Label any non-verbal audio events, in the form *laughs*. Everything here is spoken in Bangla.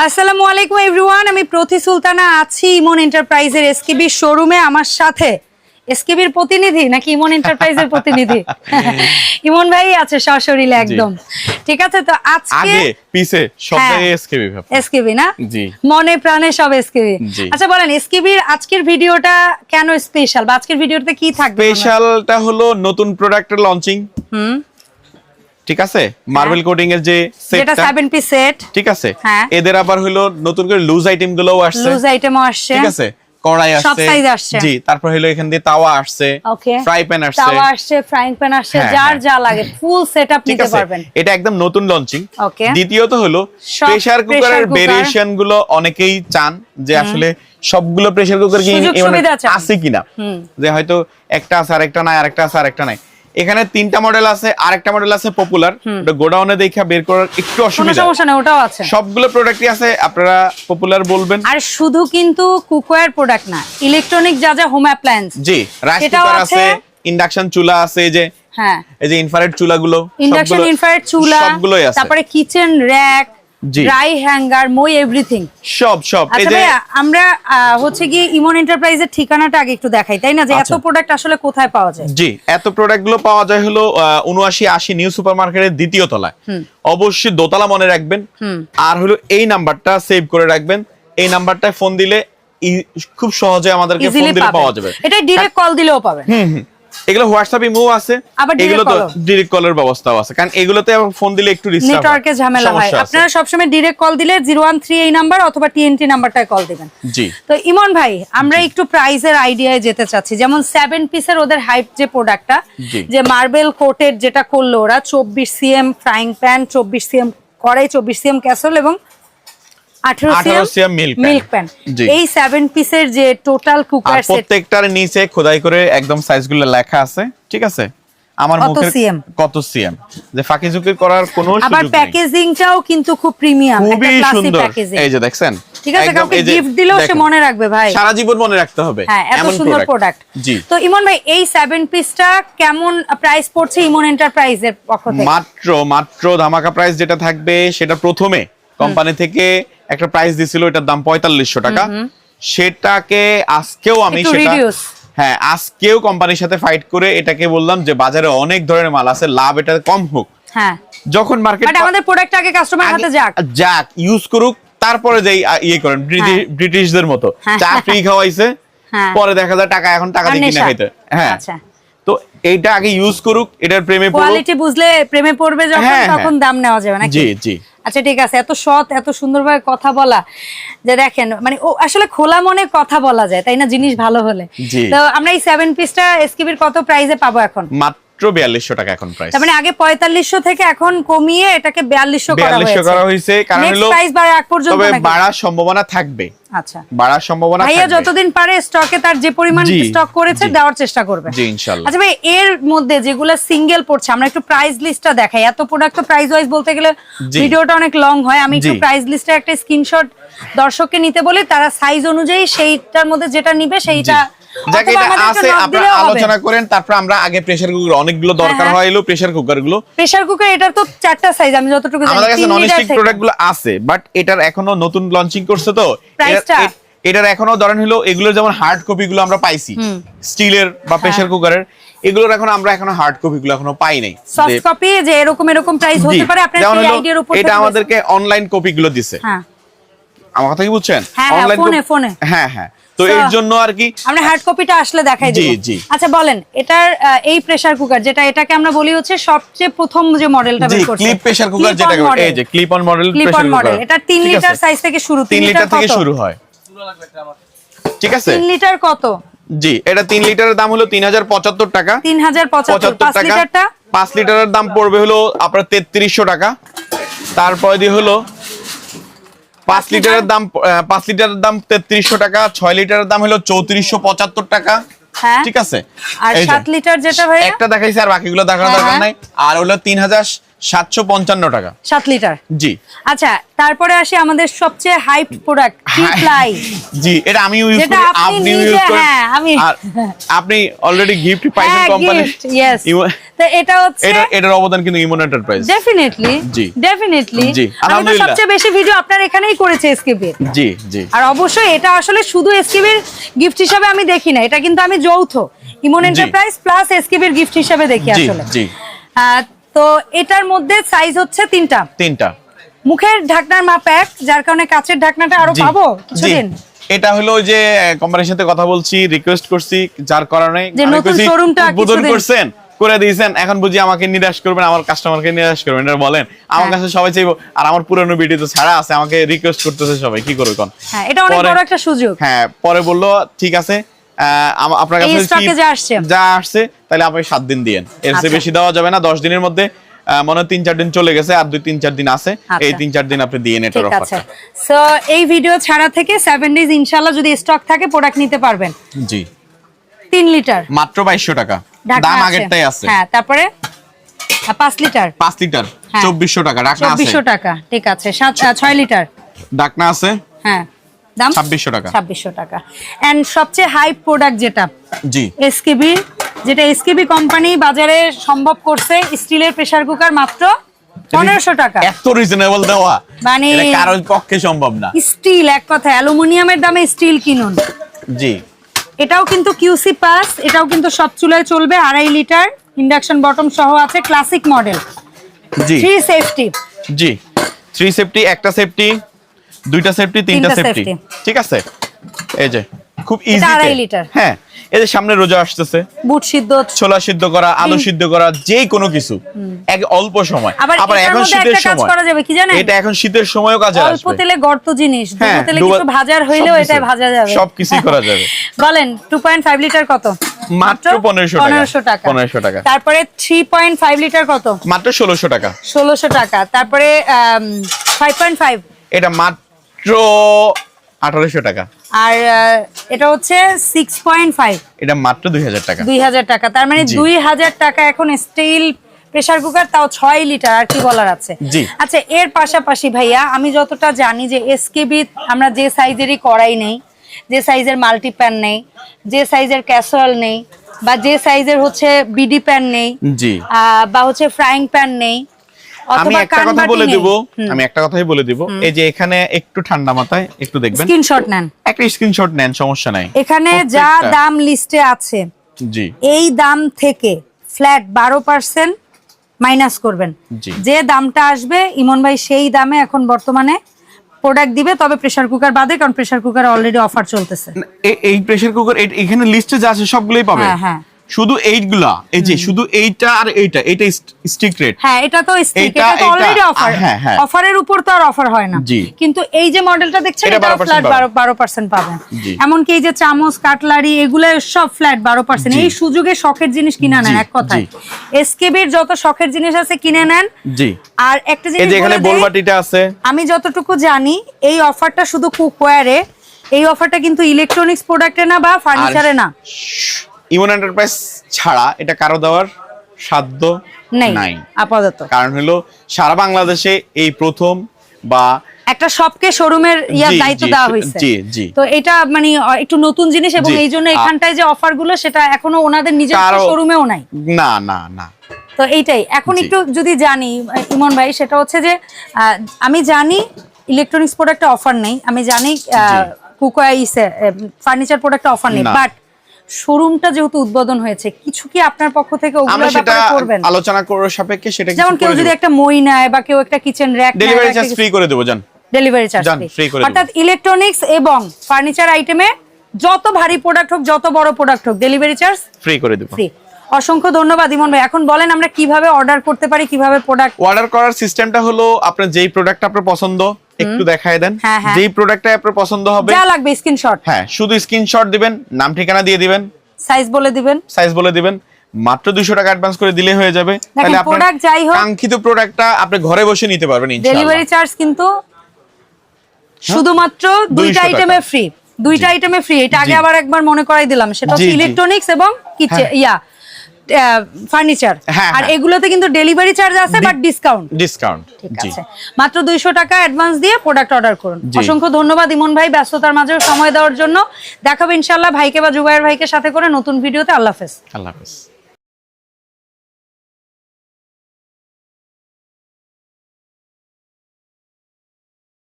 আসসালামু আলাইকুম এভরিওয়ান আমি প্রতি সুলতানা আছি ইমন এন্টারপ্রাইজের এসকেবি শোরুমে আমার সাথে এসকেবির প্রতিনিধি নাকি ইমন এন্টারপ্রাইজের প্রতিনিধি? *laughs* ইমন ভাই আছে সশরীরে একদম। ঠিক আছে তো আজকে পিছে সব হ্যাঁ। এসকেবি ভাব এসকেবি না? জি। মনে প্রাণে সব এসকেবি। আচ্ছা বলেন এসকেবির আজকের ভিডিওটা কেন স্পেশাল বা আজকের ভিডিওতে কি থাকবে স্পেশালটা হলো নতুন প্রোডাক্টের লঞ্চিং হুম। ঠিক আছে? মার্বেল কোটিং এর যে সেটটা সেভেন পিস সেট ঠিক আছে? হ্যাঁ। এদের আবার হলো নতুন করে লুজ আইটেম গুলোও আসছে। লুজ আইটেমও আসছে। ঠিক আছে? কড়াই আসছে। জি তারপর হলো এখান দিয়ে তাওয়া আসছে। ফ্রাই প্যান আসছে। তাওয়া আসছে ফ্রাইং প্যান আসছে হ্যাঁ, যার হ্যাঁ। যা লাগে ফুল সেটআপ নিতে পারবেন। এটা একদম নতুন লঞ্চিং দ্বিতীয়ত হলো প্রেসার কুকারের ভেরিয়েশনগুলো অনেকেই চান যে আসলে সবগুলো প্রেসার কুকার কি মানে। আছে। কিনা। যে হয়তো একটা আছে আরেকটা নাই আরেকটা আছে আরেকটা নাই। এখানে তিনটা মডেল আছে আরেকটা মডেল আছে পপুলার ওটা গোডাউনে দেখা বের করার একটু অসুবিধা। সমস্যা নেই ওটাও আছে। সবগুলো প্রোডাক্টই আছে আপনারা পপুলার বলবেন। আর শুধু কিন্তু কুকওয়্যার প্রোডাক্ট না ইলেকট্রনিক যা যা হোম অ্যাপ্লায়েন্স জি রাইস কুকার আছে। ইন্ডাকশন চুলা আছে এই যে হ্যাঁ। এই যে ইনফ্রারেড চুলাগুলো ইন্ডাকশন ইনফ্রারেড চুলা সবগুলোই আছে। তারপরে কিচেন র‍্যাক। ড্রাই হ্যাঙ্গার মই এভরিথিং। সব সব। আচ্ছা আমরা হচ্ছে গিয়ে ইমন এন্টারপ্রাইজের ঠিকানাটা আগে একটু দেখাই তাই না? যে এত আচ্ছা। প্রোডাক্ট আসলে কোথায় পাওয়া যায়? জি এত প্রোডাক্টগুলো পাওয়া যায় হলো উনআশি আশি নিউ সুপার মার্কেটের দ্বিতীয় তলায়। অবশ্যই দোতলা মনে রাখবেন। আর হলো এই নাম্বারটা সেভ করে রাখবেন। এই নাম্বারটায় ফোন দিলে খুব সহজে আমাদেরকে ফোন দিলে পাওয়া যাবে। এটা ডিরেক্ট কল দিলেও পাবেন। হুম হুম। এগুলো হোয়াটসঅ্যাপ ইমো আছে এগুলো তো। ডিরেক্ট কলের ব্যবস্থাও আছে। কারণ এগুলোতে ফোন দিলে একটু ডিস্টার্ব নেটওয়ার্কে ঝামেলা হয়। আপনারা সবসময় ডিরেক্ট কল দিলে জিরো ওয়ান থ্রি এই নাম্বার অথবা টিএনটি নাম্বারটায় কল দিবেন। জি। তো ইমন ভাই আমরা একটু প্রাইজের আইডিয়ায় যেতে চাচ্ছি। যেমন সেভেন পিসের ওদের হাইপ যে প্রোডাক্টটা। যে মার্বেল কোটের যেটা করল ওরা চব্বিশ সিএম ফ্রাইং প্যান চব্বিশ সিএম কড়াই চব্বিশ সিএম ক্যাসল এবং মিল্ক প্যান জি। এই সেভেন পিসের যে টোটাল কুকার সেট প্রত্যেকটার নিচে খোদাই করে একদম সাইজগুলো লেখা আছে ঠিক আছে? আমার মুখের কত সিএম? যে ফাঁকি ঝুঁকি করার কোনো সুযোগ নেই। প্যাকেজিংটাও কিন্তু খুব প্রিমিয়াম খুবই সুন্দর। এই যে দেখছেন? ঠিক আছে কাউকে গিফট দিলেও সে মনে রাখবে ভাই। সারা জীবন মনে রাখতে হবে। হ্যাঁ এত সুন্দর প্রোডাক্ট জি। তো ইমন ভাই এই পিসটা কেমন প্রাইস পড়ছে ইমন এন্টারপ্রাইজের পক্ষ থেকে? মাত্র মাত্র ধামাকা প্রাইস যেটা থাকবে সেটা প্রথমে কোম্পানি থেকে একটা প্রাইস দিছিল এটার দাম পঁয়তাল্লিশশো টাকা। সেটাকে আজকেও আমি সেটা হ্যাঁ আজকেও কোম্পানির সাথে ফাইট করে এটাকে বললাম যে বাজারে অনেক ধরনের মাল আছে লাভ এটা কম হোক। হ্যাঁ। যখন মার্কেট আমাদের প্রোডাক্ট আগে কাস্টমার হাতে যাক। যাক ইউজ করুক তারপরে যেই ইয়ে করেন হ্যাঁ। ব্রিটিশদের মতো। হ্যাঁ। চা ফ্রি খাওয়াইছে হ্যাঁ। পরে দেখা যায় টাকা এখন টাকা দিয়ে কিনে খাইতে। হ্যাঁ। আচ্ছা। তো এইটা আগে ইউজ করুক এটার প্রেমে পড়ুক। কোয়ালিটি বুঝলে প্রেমে পড়বে যখন হ্যাঁ, হ্যাঁ। তখন দাম নেওয়া যাবে নাকি? জি জি। আচ্ছা ঠিক আছে এত সৎ এত সুন্দরভাবে কথা বলা। যে দেখেন মানে ও আসলে খোলা মনে কথা বলা যায় তাই না? জিনিস ভালো হলে। তো আমরা এই সেভেন পিসটা এসকিবির কত প্রাইসে পাবো এখন? মাত্র বিয়াল্লিশশো টাকা এখন প্রাইস তার মানে আগে পঁয়তাল্লিশশো থেকে এখন কমিয়ে এটাকে করা হয়েছে। করা হয়েছে কারণ হলো প্রাইস বাড়ার আগ পর্যন্ত তবে বাড়ার সম্ভাবনা থাকবে। আচ্ছা। বাড়ার সম্ভাবনা ভাইয়া যতদিন পারে স্টকে তার যে পরিমাণ স্টক করেছে দেওয়ার চেষ্টা করবে। জি। আচ্ছা ভাই এর মধ্যে যেগুলো সিঙ্গেল পড়ছে আমরা একটু প্রাইস লিস্টটা দেখাই। এত প্রোডাক্ট তো প্রাইস ওয়াইজ বলতে গেলে ভিডিওটা অনেক লং হয়। আমি একটু জি। প্রাইস লিস্টের একটা স্ক্রিনশট দর্শককে নিতে বলি। তারা সাইজ অনুযায়ী সেইটার মধ্যে যেটা নিবে সেইটা যাকে এটা আছে আপনারা আলোচনা করেন তারপর আমরা আগে প্রেসার কুকার অনেকগুলো দরকার হ্যাঁ। হয় এলো প্রেসার কুকারগুলো। প্রেসার কুকার এটার তো চারটা সাইজ আমি যতটুকু জানি আমাদের কাছে তিন নন লিটার স্টিক থেকে। প্রোডাক্টগুলো আছে বাট এটার এখনও নতুন লঞ্চিং করছে তো। এটার- এখনও ধরেন হলো এগুলোর যেমন হার্ড কপি গুলো আমরা পাইছি স্টিলের বা হ্যাঁ। প্রেসার কুকারের এগুলোর এখন আমরা এখনও হার্ড কপি গুলো এখনও পাই নাই। সফট কপি যে এরকম এরকম প্রাইস হতে পারে আপনার হলো আইডিয়ার উপর এটা আমাদেরকে অনলাইন কপি গুলো দিছে। হ্যাঁ। আমার কথা কি বুঝছেন? হ্যাঁ, হ্যাঁ, ফোনে, ফোনে। হ্যাঁ হ্যাঁ। তো এর জন্য আর কি আমরা হার্ড কপিটা আসলে দেখাই দিব। জি। আচ্ছা বলেন এটার এই প্রেসার কুকার যেটা এটাকে আমরা বলি হচ্ছে সবচেয়ে প্রথম যে মডেলটা বের করছে ক্লিপ প্রেসার কুকার যেটা এই যে clip on model clip pressure on model এটা 3 লিটার সাইজ থেকে শুরু 3 লিটার থেকে শুরু হয়। ঠিক আছে? 3 লিটার কত? জি এটা 3 লিটারের দাম হলো 3075 টাকা। 3075 পঁচাত্তর 5 টাকা। লিটারটা পাঁচ লিটারের দাম পড়বে হলো আপনার তেত্রিশশো টাকা। তারপরে দিয়ে হলো পাঁচ লিটারের দাম পাঁচ লিটারের দাম তেত্রিশশো টাকা ছয় লিটারের দাম হলো চৌত্রিশশো পঁচাত্তর টাকা। হ্যাঁ। ঠিক আছে? আর সাত লিটার যেটা ভাই একটা দেখাইছি আর বাকিগুলো দেখানোর দরকার হ্যাঁ। নাই। আর হলো তিন হাজার সাতশো পঞ্চান্ন টাকা। সাত লিটার? জি। আচ্ছা তারপরে আসি আমাদের সবচেয়ে হাইপ প্রোডাক্ট ফ্লাই জি এটা আমি ইউজ করি আপনি ইউজ করেন। হ্যাঁ, আমি- আপনি অলরেডি গিফট পাইছেন হ্যাঁ কোম্পানি গিফট ইয়েস তো এটা হচ্ছে এটা এটার অবদান কিন্তু ইমন এন্টারপ্রাইজ ডেফিনেটলি জি। ডেফিনেটলি জি, আমি সবচেয়ে বেশি ভিডিও আপনার এখানেই করেছে এসকেপি জি জি। আর অবশ্যই এটা আসলে শুধু এসকেবির গিফট হিসাবে আমি দেখি না এটা কিন্তু আমি যৌথ। ইমন এন্টারপ্রাইজ প্লাস এসকেবির গিফট হিসাবে দেখি আসলে। জি। আহ, তো এটার মধ্যে সাইজ হচ্ছে তিনটা। তিনটা। মুখের ঢাকনার মাপ এক যার কারণে কাচের ঢাকনাটা আরও পাবো কিছুদিন? এটা হলো যে কোম্পানির সাথে কথা বলছি রিকোয়েস্ট করছি যার কারণে যে নতুন শোরুমটা উদ্বোধন করছেন করে দিয়েছেন এখন বুঝি আমাকে নিরাশ করবেন আমার কাস্টমারকে নিরাশ করবেন। এটা বলেন। আমার হ্যাঁ। কাছে সবাই চাইব আর আমার পুরনো ভিডিও তো ছাড়া আছে আমাকে রিকোয়েস্ট করতেছে সবাই কি করবে কোন হ্যাঁ এটা অনেক বড় একটা সুযোগ। হ্যাঁ পরে বলল ঠিক আছে আপনার কাছে যা আসছে। যা আসছে তাহলে আপনি সাত দিন দিয়েন। এর চেয়ে আচ্ছা। বেশি দেওয়া যাবে না। দশ দিনের মধ্যে মনে হয় তিন চার দিন চলে গেছে আর দুই তিন চার দিন আছে। আচ্ছা। এই তিন চার দিন আপনি দিয়ে ঠিক অফারটা সো এই ভিডিও ছাড়া থেকে সেভেন ডেজ ইনশাল্লাহ যদি স্টক থাকে প্রোডাক্ট নিতে পারবেন। জি। তিন লিটার মাত্র বাইশশো টাকা। দাম আগেরটাই আছে। হ্যাঁ তারপরে আহ, পাঁচ লিটার পাঁচ লিটার হ্যাঁ। চব্বিশশো টাকা ডাকনা আছে। চব্বিশশো টাকা ঠিক আছে। সাত আহ, ছয় লিটার ডাকনা আছে। হ্যাঁ। দাম? ছাব্বিশশো টাকা। ছাব্বিশশো টাকা। এন্ড সবচেয়ে হাই প্রোডাক্ট যেটা? জি। এসকেবি যেটা এসকেবি কোম্পানি বাজারে সম্ভব করছে স্টিলের প্রেসার কুকার মাত্র পনেরোশো টাকা। এত রিজনেবল দেওয়া? মানে- কারোর পক্ষে সম্ভব না। স্টিল এক কথা অ্যালুমিনিয়ামের দামে স্টিল কিনুন। জি। এটাও কিন্তু কিউসি পাস এটাও কিন্তু সব চুলায় চলবে আড়াই লিটার ইন্ডাকশন বটম সহ আছে ক্লাসিক মডেল জি। থ্রি সেফটি জি। থ্রি সেফটি একটা সেফটি দুইটা সেফটি তিনটা সেফটি ঠিক আছে? এই যে খুব ইজি লিটার। হ্যাঁ এই যে সামনে রোজা আসতেছে। বুট সিদ্ধ। ছোলা সিদ্ধ করা আলু সিদ্ধ করা যে কোনো কিছু। এক অল্প সময়। আবার এখন শীতের সময়। করা যাবে, কি জানেন? এটা এখন শীতের সময়ও কাজে অল্প তেলে গর্ত জিনিস ডুবো হ্যাঁ, তেলে কিছু ভাজার হইলেও সবকিছু। এটা ভাজা যাবে। সবকিছুই করা যাবে। *laughs* বলেন টু পয়েন্ট ফাইভ লিটার কত? মাত্র 1500 টাকা। পনেরোশো টাকা। 1500 টাকা। তারপরে থ্রি পয়েন্ট ফাইভ লিটার কত? মাত্র ষোলোশো টাকা। ষোলোশো টাকা। তারপরে ফাইভ পয়েন্ট ফাইভ এটা মাত্র আঠারোশো টাকা। আর এটা হচ্ছে সিক্স পয়েন্ট ফাইভ এটা মাত্র দুই হাজার টাকা। দুই হাজার টাকা। তার মানে দুই হাজার টাকা এখন স্টিল প্রেসার কুকার তাও ছয় লিটার আর কি বলার আছে। আচ্ছা এর পাশাপাশি ভাইয়া আমি যতটা জানি যে এসকেবি আমরা যে সাইজেরই কড়াই নেই যে সাইজের মাল্টি প্যান নেই যে সাইজের ক্যাসোয়াল নেই বা যে সাইজের হচ্ছে বিডি প্যান নেই বা হচ্ছে ফ্রাইং প্যান নেই আমি একটা কথা বলে। দিব। আমি একটা কথাই বলে দিব। এই যে এখানে একটু ঠান্ডা মাথায় একটু দেখবেন। স্ক্রিনশট নেন। একটা স্ক্রিনশট নেন সমস্যা নাই। এখানে যা দাম লিস্টে আছে জি। এই দাম থেকে ফ্ল্যাট বারো পার্সেন্ট মাইনাস করবেন। যে দামটা আসবে ইমন ভাই সেই দামে এখন বর্তমানে প্রোডাক্ট দিবে তবে প্রেসার কুকার বাদে কারণ প্রেসার কুকার অলরেডি অফার চলতেছে। এই প্রেসার কুকার এখানে লিস্টে যা আছে সবগুলোই পাবে? হ্যাঁ, হ্যাঁ। শুধু এইগুলা এই যে শুধু এইটা আর এইটা এটা স্টিক রেট হ্যাঁ এটা তো স্টিক এটা তো অলরেডি অফার। অফারের উপর তো আর অফার হয় না। কিন্তু এই যে মডেলটা দেখছেন এটা এটা 12% ফ্ল্যাট পাবেন। বারো বারো পার্সেন্ট পাবেন জি। এমনকি এই যে চামচ কাটলারি এগুলো সব ফ্ল্যাট বারো পার্সেন্ট জি। এই সুযোগে শখের জিনিস কিনে নেন এক কথায়। এসকেবির যত শখের জিনিস আছে কিনে নেন জি আর একটা এই জিনিস যে এখানে বলে বোলবাটিটা আছে আমি যতটুকু জানি এই অফারটা শুধু কুকওয়্যারে এই অফারটা কিন্তু ইলেকট্রনিক্স প্রোডাক্টে না বা ফার্নিচারে না ইমন এন্টারপ্রাইজ ছাড়া এটা কারও দেওয়ার সাধ্য নাই আপাতত। কারণ হলো সারা বাংলাদেশে এই প্রথম বা একটা শপকে শোরুমের ইয়ার দায়িত্ব দেওয়া হয়েছে। জি, জি। তো এটা মানে একটু নতুন জিনিস এবং এই জন্য এখানটায় যে অফারগুলো সেটা এখনও ওনাদের নিজের শোরুমেও নাই। না না না। তো এইটাই। এখন একটু যদি জানি ইমন ভাই সেটা হচ্ছে যে আমি জানি ইলেকট্রনিক্স প্রোডাক্টে অফার নেই। আমি জানি কুকোয়া ইসে ফার্নিচার প্রোডাক্টে অফার নেই। বাট শোরুমটা যেহেতু উদ্বোধন হয়েছে কিছু কি আপনার পক্ষ থেকে ব্যাপারে করবেন? আলোচনা করার সাপেক্ষে সেটা যেমন কেউ যদি একটা মই নেয় বা কেউ একটা kitchen rack delivery charge free করে দেবো জান ডেলিভারি চার্জ free করে। অর্থাৎ ইলেকট্রনিক্স এবং ফার্নিচার আইটেমে যত ভারী প্রোডাক্ট হোক যত বড় প্রোডাক্ট হোক ডেলিভারি চার্জ ফ্রি করে দেবো। ফ্রি অসংখ্য ধন্যবাদ ইমন ভাই। এখন বলেন আমরা কীভাবে অর্ডার করতে পারি কীভাবে প্রোডাক্ট অর্ডার করার সিস্টেমটা হলো আপনার যেই প্রোডাক্ট আপনার পছন্দ একটু দেখায় দেন। হ্যাঁ, হ্যাঁ। যেই প্রোডাক্টটা আপনার পছন্দ হবে। যা লাগবে স্ক্রিনশট হ্যাঁ শুধু স্ক্রিনশট দিবেন নাম ঠিকানা দিয়ে দিবেন। সাইজ বলে দিবেন। সাইজ বলে দিবেন। মাত্র দুইশো টাকা অ্যাডভান্স করে দিলে হয়ে যাবে। তাহলে আপনার যাই হোক- কাঙ্ক্ষিত প্রোডাক্টটা আপনি ঘরে বসে নিতে পারবেন ইনশাআল্লাহ। ডেলিভারি চার্জ কিন্তু শুধুমাত্র দুইটা আইটেমে ফ্রি দুইটা আইটেমে ফ্রি এটা আগে আবার একবার মনে করাই দিলাম। সেটা হচ্ছে। ইলেকট্রনিক্স এবং কিচেন হ্যাঁ। ইয়া ফার্নিচার হ্যাঁ, আর হ্যাঁ। এগুলোতে কিন্তু ডেলিভারি চার্জ আছে বাট ডিসকাউন্ট ডিসকাউন্ট ঠিক আছে। মাত্র দুইশো টাকা অ্যাডভান্স দিয়ে প্রোডাক্ট অর্ডার করুন। অসংখ্য ধন্যবাদ ইমন ভাই ব্যস্ততার মাঝেও সময় দেওয়ার জন্য। দেখাবো ইনশাল্লাহ ভাইকে বা জুবায়ের ভাইকে সাথে করে নতুন ভিডিওতে। আল্লাহ হাফেজ। আল্লাহ হাফেজ।